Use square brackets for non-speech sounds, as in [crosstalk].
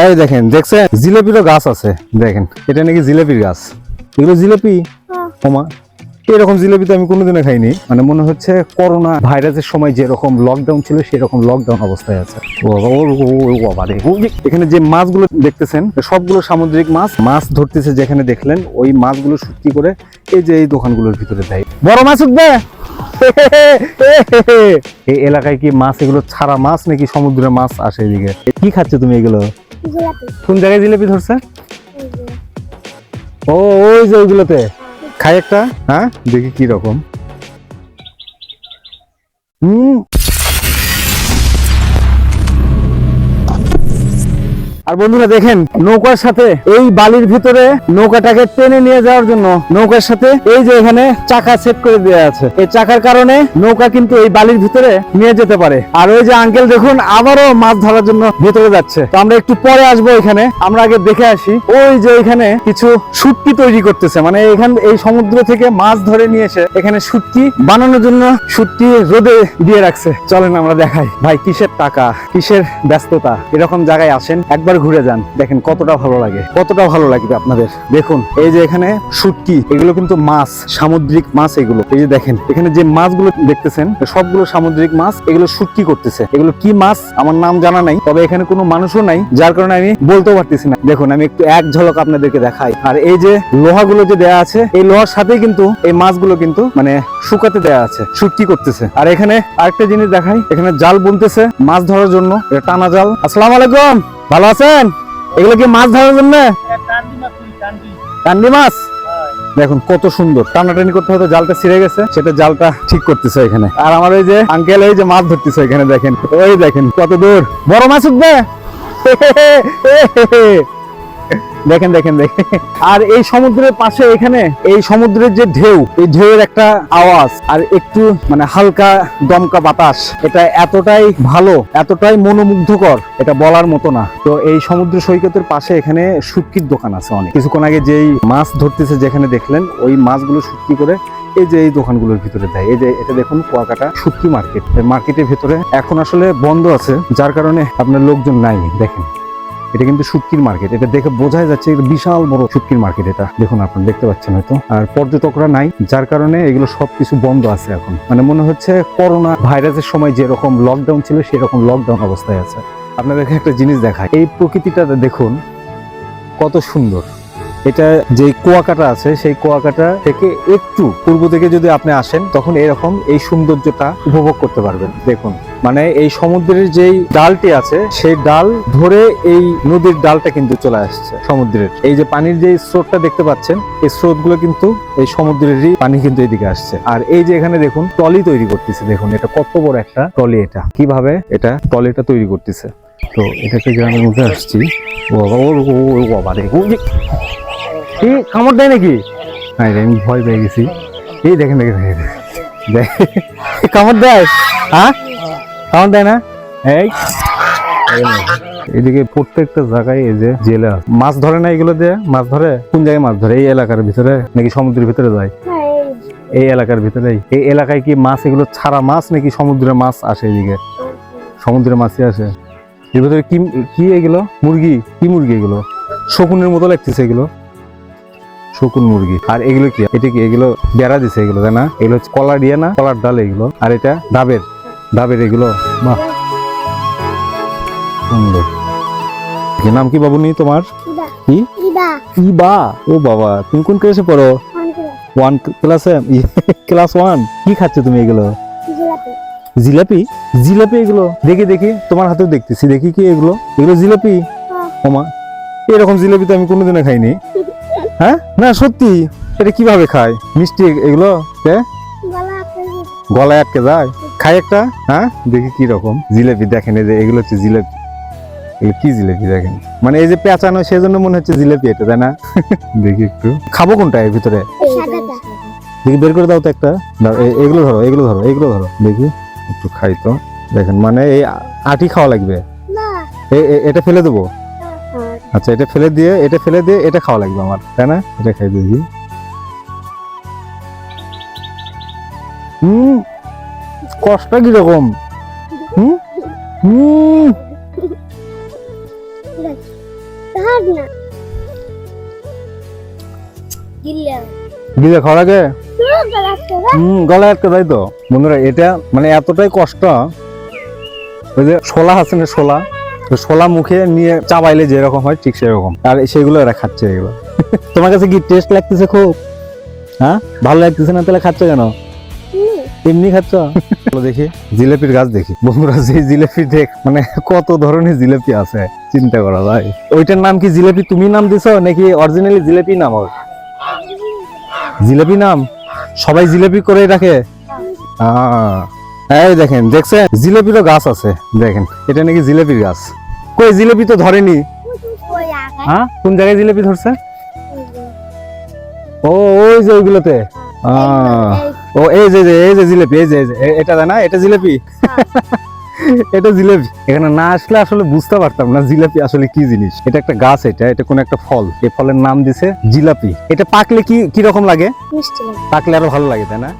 এই দেখেন দেখছেন? জিলেপিরও গাছ আছে দেখেন। এটা নাকি জিলেপির গাছ। এগুলো জিলেপি? ওমা এরকম জিলেপি তো আমি কোনোদিনও খাইনি। মানে মনে হচ্ছে করোনা ভাইরাসের সময় যেরকম লকডাউন ছিল সেরকম লকডাউন অবস্থায় আছে। এখানে যে মাছগুলো দেখতেছেন সবগুলো সামুদ্রিক মাছ। মাছ ধরতেছে যেখানে দেখলেন ওই মাছগুলো শুটকি করে এই যে এই দোকানগুলোর ভিতরে দেয়। বড় মাছ উঠবে! [laughs] এই এলাকায় কি মাছ এগুলো ছাড়া মাছ নাকি সমুদ্রের মাছ আসে এদিকে? কি খাচ্ছ তুমি এগুলো? কোন জায়গায় জিলেপি ধরছে। ও ওই যে ওইগুলোতে। খাই একটা। হ্যাঁ দেখি কি রকম। হুম আর বন্ধুরা দেখেন, নৌকার সাথে এই বালির ভিতরে নৌকাটাকে টেনে নিয়ে যাওয়ার জন্য নৌকার সাথে এই যে এখানে চাকা সেট করে দেওয়া আছে। এই চাকার কারণে নৌকা কিন্তু এই বালির ভিতরে নিয়ে যেতে পারে। আর ওই যে আঙ্কেল দেখুন, আবারও মাছ ধরার জন্য ভিতরে যাচ্ছে। তো আমরা একটু পরে আসব এখানে, আমরা আগে দেখে আসি। ওই যে এখানে কিছু শুটকি তৈরি করতেছে মানে এখান, এই সমুদ্র থেকে মাছ ধরে নিয়ে এসে এখানে শুটকি বানানোর জন্য শুটকি রোদে দিয়ে রাখছে। চলেন আমরা দেখাই। ভাই, কিসের টাকা? কিসের ব্যস্ততা? এরকম জায়গায় আসেন, একবার ঘুরে যান। দেখেন কতটা ভালো লাগে। কতটা ভালো লাগবে আপনাদের। দেখুন, এই যে এখানে শুটকি, এগুলো কিন্তু মাছ, সামুদ্রিক মাছ এগুলো। এই যে দেখেন, এখানে যে মাছগুলো দেখতেছেন, সবগুলো সামুদ্রিক মাছ, এগুলো শুটকি করতেছে। এগুলো কি মাছ? আমার নাম জানা নাই, তবে এখানে কোনো মানুষও নাই, যার কারণে আমি বলতেও পারতেছি না। দেখুন, আমি একটু এক ঝলক আপনাদেরকে দেখাই। আর এই যে লোহাগুলো যে দেয়া আছে, এই লোহার সাথে কিন্তু এই মাছগুলো কিন্তু মানে শুকাতে দেয়া আছে, শুটকি করতেছে। আর এখানে আরেকটা জিনিস দেখাই, এখানে জাল বুনতেছে মাছ ধরার জন্য, এটা টানা জাল। আসসালাম আলাইকুম! ভালো আছেন? এগুলো কি মাছ ধরার জন্য? কান্দি মাছ দেখুন কত সুন্দর। টানাটানি করতে হয়তো জালটা ছিঁড়ে গেছে সেটা জালটা ঠিক করতেছে এখানে। আর আমার ওই যে আঙ্কেল এই যে মাছ ধরতেছে এখানে দেখেন। ওই দেখেন কত দূর। বড় মাছ উঠবে? [laughs] দেখেন দেখেন দেখেন। আর এই সমুদ্রের পাশে এখানে, এই সমুদ্রের যে ঢেউ, এই ঢেউয়ের একটা আওয়াজ, আর একটু মানে হালকা দমকা বাতাস, এটা এতটাই ভালো, এতটাই মনোমুগ্ধকর, এটা বলার মতো না। তো এই সমুদ্র সৈকতের পাশে এখানে শুটকির দোকান আছে অনেক। কিছুক্ষণ আগে যেই মাছ ধরতেছে যেখানে দেখলেন, ওই মাছগুলো শুটকি করে এই যে এই দোকানগুলোর ভিতরে দেয়। এই যে এটা দেখুন, কুয়াকাটা শুটকি মার্কেট। মার্কেটের ভিতরে এখন আসলে বন্ধ আছে, যার কারণে আপনার লোকজন নাই, দেখেন। এটা কিন্তু শুটকির মার্কেট। এটা দেখে বোঝাই যাচ্ছে বিশাল বড় শুটকির মার্কেট এটা। দেখুন আপনারা, দেখতে পাচ্ছেন হয়তো। আর পর্যটকরা নাই, যার কারণে এগুলো সবকিছু বন্ধ আছে এখন। মানে মনে হচ্ছে করোনা ভাইরাসের সময় যেরকম লকডাউন ছিল, সেরকম লকডাউন অবস্থায় আছে। আপনাদেরকে একটা জিনিস দেখায় এই প্রকৃতিটা দেখুন, কত সুন্দর। এটা যে কুয়াকাটা আছে, সেই কুয়াকাটা থেকে একটু পূর্ব দিকে যদি আপনি আসেন, তখন এরকম এই সৌন্দর্যটা উপভোগ করতে পারবেন। দেখুন। মানে এই সমুদ্রের যেই ডালটি আছে, সেই ডাল ধরে এই নদীর ডালটা কিন্তু চলে আসছে সমুদ্রের। এই যে পানির যে স্রোতটা দেখতে পাচ্ছেন, এই স্রোতগুলো কিন্তু এই সমুদ্রেরই পানি কিন্তু এদিকে আসছে। আর এই যে এখানে দেখুন টলি তৈরি করতেছে। দেখুন, এটা কত বড় একটা টলি এটা। কীভাবে এটা টলিটা তৈরি করতেছে? তো এটাকে গ্রামের মধ্যে আসছি, ও বাবা, ও রে কামড় দেয় নাকি? আমি ভয় পেয়ে গেছি। এই দেখেন দেখেন দেখেন। দেখ কামড় দেয়? হ্যাঁ? কামড় দেয় না? এই। এদিকে প্রত্যেকটা জায়গায় এই যে জেলা। মাছ ধরে না এগুলো দিয়ে? মাছ ধরে? কোন জায়গায় মাছ ধরে? এই এলাকার ভিতরে? নাকি সমুদ্রের ভিতরে যায়? এই এলাকার ভিতরেই। এই এলাকায় কি মাছ এগুলো ছাড়া মাছ নাকি সমুদ্রের মাছ আসে এদিকে? সমুদ্রের মাছই আসে। এর ভিতরে কি কি এগুলো? মুরগি? কি মুরগি এগুলো? শকুনের মতো লাগতেছে এগুলো। শকুন মুরগি। আর এগুলো কি? এটা কি এগুলো বেড়া দিছে এগুলো তাই না? এগুলো হচ্ছে কলা দিয়ে না? কলার ডাল এগুলো। আর এটা ডাবের। ডাবের এগুলো? বাহ। সুন্দর। নাম কি বাবুনি তোমার? কি? ইবা। ও বাবা তুমি কোন ক্লাসে পড়ো? ওয়ান ক্লাসে ক্লাস ওয়ান কি খাচ্ছ তুমি এগুলো? জিলাপি। জিলাপি? এগুলো? দেখি দেখি। তোমার হাতেও দেখতেছি। দেখি কি এগুলো? এগুলো জিলাপি? হ্যাঁ। ওমা এরকম জিলাপি তো আমি কোনোদিনও খাইনি। [laughs] হ্যাঁ? না সত্যি। এটা কীভাবে খায়? মিষ্টি এগুলো? গলায় আটকে যায়? খাই একটা হ্যাঁ? দেখি কি রকম। জিলেপি দেখেন এই যে এগুলো হচ্ছে জিলেপি। এগুলো কি জিলেপি দেখেন? মানে এই যে পেঁচানো সেই জন্য মনে হচ্ছে জিলাপি এটা তাই না? [laughs] দেখি একটু। খাব কোনটা এর ভিতরে? দেখি বের করে দাও তো একটা। এগুলো ধরো এগুলো ধরো এগুলো ধরো। দেখি একটু খাই তো। দেখেন মানে এই আটি খাওয়া লাগবে। এটা ফেলে দেবো? হ্যাঁ আচ্ছা এটা ফেলে দিয়ে এটা ফেলে দিয়ে এটা খাওয়া লাগবে আমার তাই না? এটা খাই দেখি। হুম। কষ্ট কীরকম? হুম? গিলে খাওয়ার আগে? হুম গলায় আটকে তাই তো। বন্ধুরা এটা মানে এতটাই কষ্ট ওই যে শোলা আছে না শোলা তো শোলা মুখে নিয়ে চাবাইলে যেরকম হয় ঠিক সেরকম। আর সেগুলো এরা খাচ্ছে এগুলো। [laughs] তোমার কাছে কি টেস্ট লাগতেছে খুব? হ্যাঁ? ভালো লাগতেছে না তাহলে খাচ্ছ কেন? এমনি খাচ্ছ? [laughs] দেখি জিলেপির গাছ দেখি। বন্ধুরা যে জিলেপি দেখ মানে কত ধরনের জিলেপি আছে চিন্তা করা যায়। ওইটার নাম কি জিলেপি? তুমি নাম দিছো নাকি অরিজিনালি জিলেপি নাম ওর জিলেপি নাম? সবাই জিলেপি করে রাখে? আহ, এই দেখেন দেখছেন? জিলেপিরও গাছ আছে দেখেন এটা নাকি জিলেপির গাছ। কই জিলেপি তো ধরেনি? হ্যাঁ কোন জায়গায় জিলেপি ধরছে? ও ওই যে ওইগুলোতে। আহ, ও এই যে এই যে জিলেপি এই যে এই যে এটা না? এটা জিলেপি? [laughs] এটা জিলেপি। এখানে না আসলে আসলে বুঝতে পারতাম না জিলাপি আসলে কি জিনিস। এটা একটা গাছ এটা এটা কোন একটা ফল। এই ফলের নাম দিছে জিলাপি। এটা পাকলে কি কি রকম লাগে। পাকলে আরও ভালো লাগে তাই না?